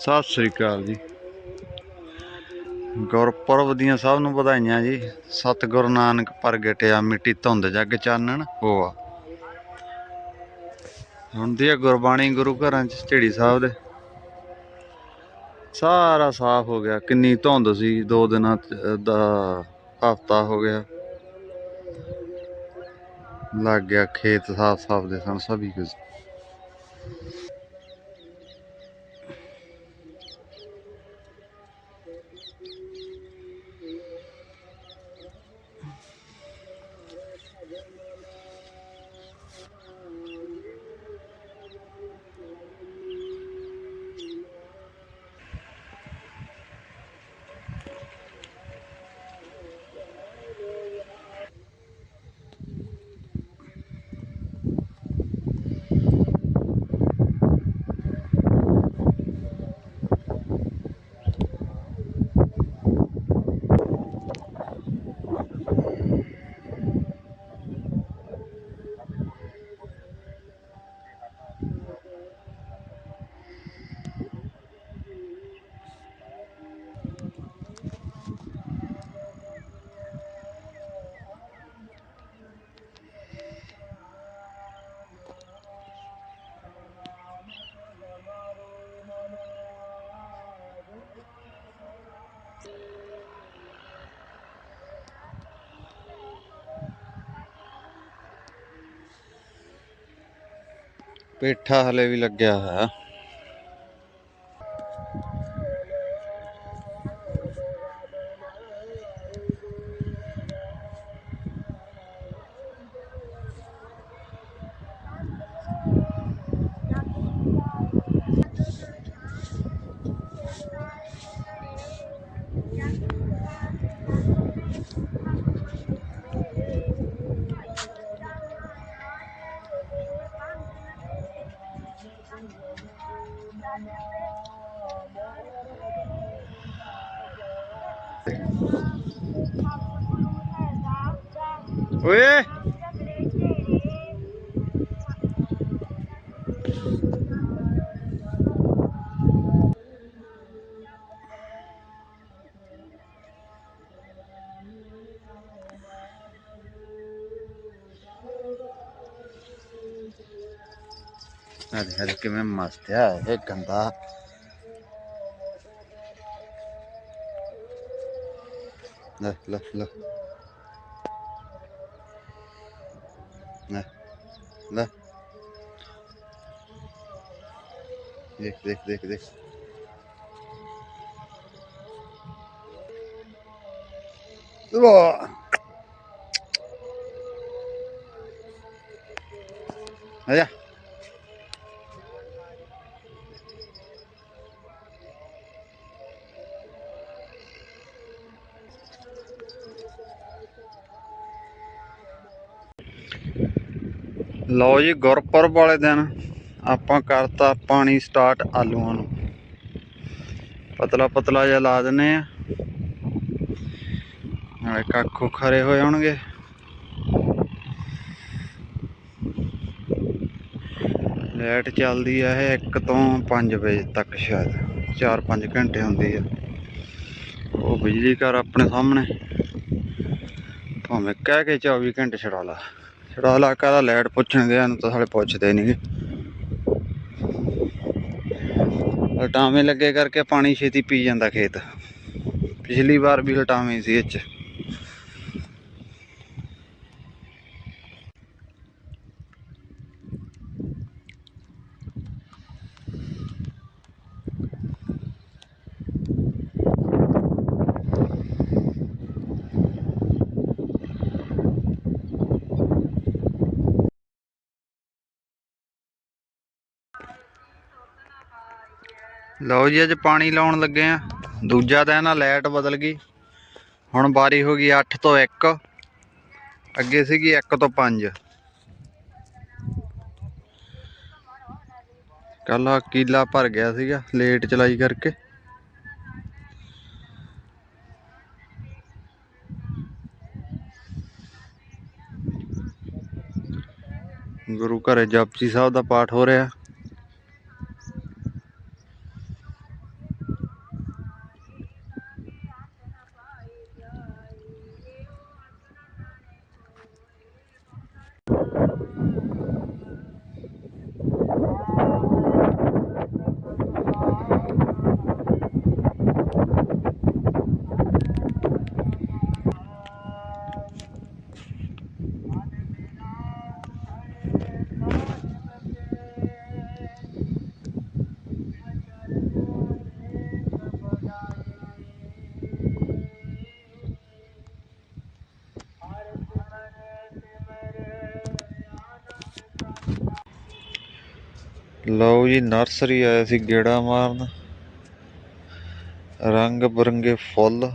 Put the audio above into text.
ਸਤਿ ਸ੍ਰੀ ਅਕਾਲ ਜੀ। ਗੁਰਪੁਰਬ ਦੀਆਂ ਸਭ ਨੂੰ ਵਧਾਈਆਂ ਜੀ। ਸਤਿਗੁਰੂ ਨਾਨਕ ਪ੍ਰਗਟਿਆ ਮਿੱਟੀ ਧੁੰਦ ਜੱਗ ਚਾਨਣ ਹੋਆ। ਹੁੰਦੀ ਹੈ ਗੁਰਬਾਣੀ ਗੁਰੂ ਘਰਾਂ ਚ, ਝਿੜੀ ਸਾਹਿਬ ਦੇ। ਸਾਰਾ ਸਾਫ਼ ਹੋ ਗਿਆ। ਕਿੰਨੀ ਧੁੰਦ ਸੀ, ਦੋ ਦਿਨਾਂ ਦਾ ਹਫਤਾ ਹੋ ਗਿਆ। ਲੱਗ ਗਿਆ ਖੇਤ ਸਾਫ਼ ਸਾਫ਼ ਦੇ ਸਨ, ਸਭੀ ਕੁਝ। ਪੇਠਾ ਹਲੇ ਵੀ ਲੱਗਿਆ ਹੋਇਆ। 喂。ਹਲੇ ਹਲੇ ਕਿਵੇਂ ਮਸਤ ਆ ਇਹ ਗੰਦਾ ਲੈ ਲੈ ਲੈ ਲੈ ਲੈ ਦੇਖ ਦੇਖ ਦੇਖ ਦੇਖ ਵਾਹ ਆਇਆ ਲਓ ਜੀ, ਗੁਰਪੁਰਬ ਵਾਲੇ ਦਿਨ ਆਪਾਂ ਕਰਤਾ ਪਾਣੀ ਸਟਾਰਟ ਆਲੂਆਂ ਨੂੰ। ਪਤਲਾ ਪਤਲਾ ਜਿਹਾ ਲਾ ਦਿੰਨੇ ਆ। ਨਾਲੇ ਕੱਖੂ ਖਰੇ ਹੋਏ ਹੋਣਗੇ। ਲਾਈਟ ਚੱਲਦੀ ਆ ਇਹ 1 ਤੋਂ 5 ਵਜੇ ਤੱਕ ਸ਼ਾਇਦ 4-5 ਘੰਟੇ ਹੁੰਦੀ ਆ। ਉਹ ਬਿਜਲੀ ਘਰ ਆਪਣੇ ਸਾਹਮਣੇ। ਭਾਵੇਂ ਕਹਿ ਕੇ 24 ਘੰਟੇ ਛਡਾ ਲਾ। ਛੜਾ ਇਲਾਕਾ ਦਾ ਲੈਟ ਪੁੱਛਣ ਗਿਆ ਨੂੰ ਤਾਂ ਸਾਲੇ ਪੁੱਛਦੇ ਨਹੀਂਗੇ ਲਟਾਵੇਂ ਲੱਗੇ ਕਰਕੇ ਪਾਣੀ ਛੇਤੀ ਪੀ ਜਾਂਦਾ ਖੇਤ। ਪਿਛਲੀ ਵਾਰ ਵੀ ਲਟਾਵੇਂ ਸੀ ਇਹ ਚ ਲਓ ਜੀ, ਅੱਜ ਪਾਣੀ ਲਾਉਣ ਲੱਗੇ ਆ। ਦੂਜਾ ਦਿਨ ਆ ਲਾਈਟ ਬਦਲ ਗਈ। ਹੁਣ ਬਾਰੀ ਹੋ ਗਈ 8 ਤੋਂ 1 ਅੱਗੇ ਸੀਗੀ 1 ਤੋਂ 5 ਕੱਲ ਆ ਕੀਲਾ ਭਰ ਗਿਆ ਸੀਗਾ, ਲੇਟ ਚਲਾਈ ਕਰਕੇ। ਗੁਰੂ ਘਰੇ ਜਪਜੀ ਸਾਹਿਬ ਦਾ ਪਾਠ ਹੋ ਰਿਹਾ। ਲਓ ਜੀ ਨਰਸਰੀ ਆਇਆ ਸੀ ਗੇੜਾ ਮਾਰਨ। ਰੰਗ ਬਰੰਗੇ ਫੁੱਲ।